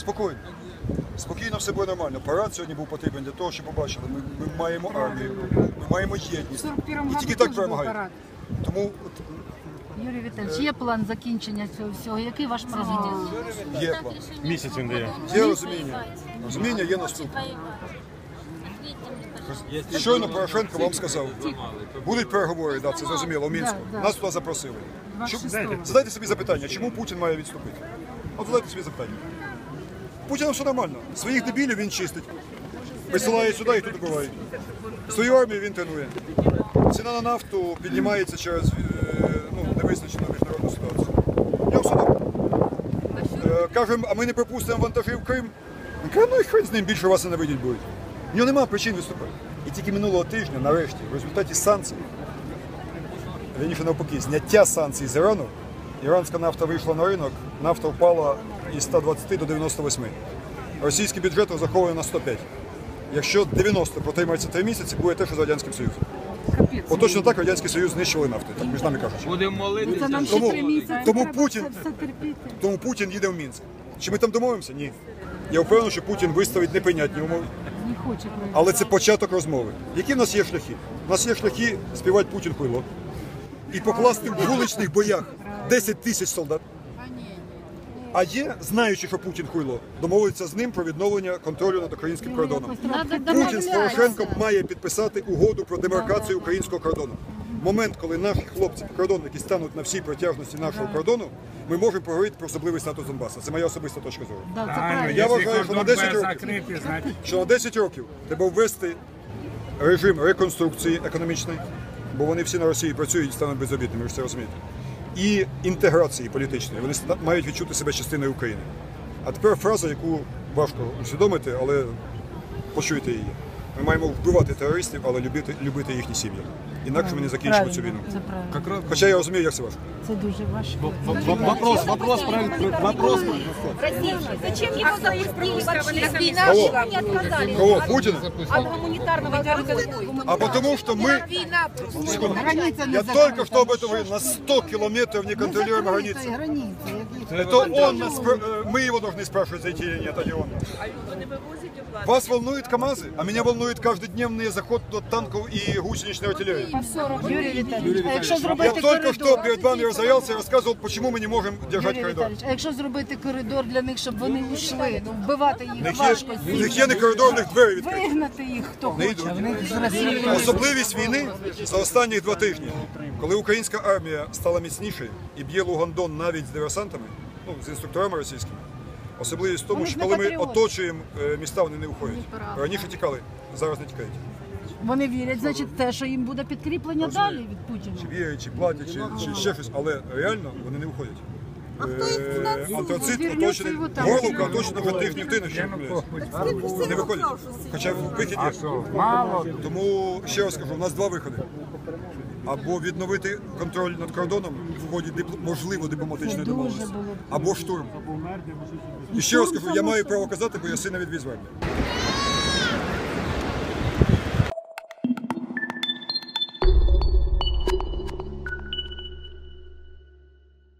Спокійно. Спокійно все буде нормально. Парад сьогодні був потрібен для того, щоб побачили. Ми, ми маємо армію, ми маємо єдність. І тільки так перемагаємо. Тому от, Юрій Віталійович, є план закінчення цього всього? Який ваш план? є план. Місяць він дає. Є розуміння. Розуміння є наступне. Щойно Порошенко вам сказав, будуть переговори, да, це зрозуміло, в Мінську. Да, да. Нас туди запросили. Чому- 26-го. Задайте собі запитання, чому Путін має відступити? От задайте собі запитання. Путіна все нормально. Своїх дебілів він чистить. Висилає сюди і тут добивають. Свою армію він тренує. Ціна на нафту піднімається через е, ну, невизначену міжнародну ситуацію. В нього все добре. Е, Кажемо, а ми не пропустимо вантажі в Крим. Він ну і хрен з ним більше вас ненавидять будуть. В нього немає причин виступати. І тільки минулого тижня, нарешті, в результаті санкцій, раніше навпаки, зняття санкцій з Ірану, іранська нафта вийшла на ринок, нафта впала із 120 до 98. Російський бюджет розрахований на 105. Якщо 90 протримається 3 місяці, буде те, що з Радянським Союзом. Капець. От точно так Радянський Союз знищили нафти, так між нами кажучи. Будемо молитися. Нам ще Тому- три місяці. тому треба Путін- це все терпіти. Тому Путін їде в Мінськ. Чи ми там домовимося? Ні. Я впевнений, що Путін виставить неприйнятні умови. Не хоче. Але це початок розмови. Які в нас є шляхи? У нас є шляхи співати Путін хуйло. І покласти в вуличних боях 10 тисяч солдат. А є, знаючи, що Путін хуйло, домовитися з ним про відновлення контролю над українським кордоном. Путін з Порошенком має підписати угоду про демаркацію українського кордону. Момент, коли наші хлопці прикордонники стануть на всій протяжності нашого кордону, ми можемо поговорити про особливий статус Донбасу. Це моя особиста точка зору. Я вважаю, що на кордон 10 років. що на 10 років треба ввести режим реконструкції економічної, бо вони всі на Росії працюють і стануть безробітними, ви ж це розумієте. І інтеграції політичної. Вони мають відчути себе частиною України. А тепер фраза, яку важко усвідомити, але почуйте її. Ми маємо вбивати терористів, але любити, любити їхні сім'ї. Інакше ми не закінчимо цю війну. Це правильно. Хоча я розумію, як це важко. Це дуже важко. Вопрос, вопрос, правильно, вопрос. Зачем его запустили вообще? Война Кого? шла, не отказались. Кого? Путіна? От гуманитарного коридора. А потому что мы... Война просто. Границя не Я закрита. только что об этом говорил. На 100 километров не Не контролируем закрита границы. границя. які- Это он нас, спра- э, мы его должны спрашивать, зайти или нет, а не он. Вас волнуют КАМАЗы, а меня волнует каждодневный заход от танков и гусеничной артиллерии. Юрій Віталійович, а якщо Я зробити только что коридор, перед вами разорялся и рассказывал, почему мы не можем держать Юрій коридор. Віталійович, а якщо зробити коридор для них, щоб вони ушли, ну вбивати їх важко. в них є не коридор, в них двері відкриті. Вигнати їх хто хоче, в них з Росії. Особливість війни за останні два тижні, коли українська армія стала міцнішою і б'є Лугандон навіть з диверсантами, ну з інструкторами російськими. Особливість в тому, Вони ж що не коли ми патріоти. оточуємо е, міста, вони не уходять. Раніше тікали, зараз не тікають. Вони вірять, значить, те, що їм буде підкріплення далі від Путіна. Чи вірять, чи платять, чи, чи ще щось, але реально вони не уходять. Е, Антрацит Вернеться оточений, його там. горловка оточена вже тих нефтину, що не виходять. Хоча вихід є. мало. Тому ще раз кажу, у нас два виходи. Або відновити контроль над кордоном в ході дипло- можливо дипломатичної домовленості, або штурм. І ще раз кажу, я маю право казати, бо я сина відвіз в армію.